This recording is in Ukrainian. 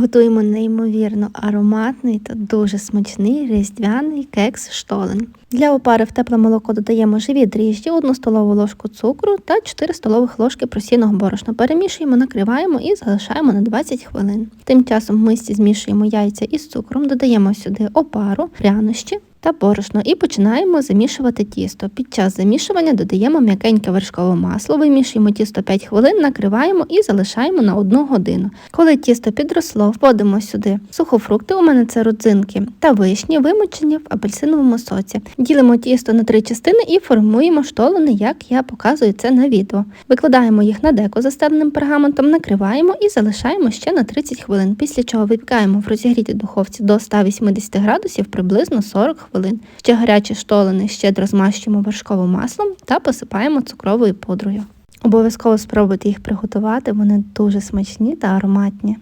Готуємо неймовірно ароматний та дуже смачний різдвяний кекс штолен. Для опари в тепле молоко додаємо живі дріжджі, 1 столову ложку цукру та 4 столових ложки просіного борошна. Перемішуємо, накриваємо і залишаємо на 20 хвилин. Тим часом в мисці змішуємо яйця із цукром, додаємо сюди опару, прянощі та борошно і починаємо замішувати тісто. Під час замішування додаємо м'якеньке вершкове масло, вимішуємо тісто 5 хвилин, накриваємо і залишаємо на 1 годину. Коли тісто підросло, вводимо сюди сухофрукти, у мене це родзинки та вишні, вимочені в апельсиновому соці. Ділимо тісто на три частини і формуємо штолени, як я показую це на відео. Викладаємо їх на деко застеленим пергаментом, накриваємо і залишаємо ще на 30 хвилин, після чого випікаємо в розігрітій духовці до 180 градусів приблизно 40 хвилин. Ще гарячі штолени щедро змащуємо вершковим маслом та посипаємо цукровою пудрою. Обов'язково спробуйте їх приготувати, вони дуже смачні та ароматні.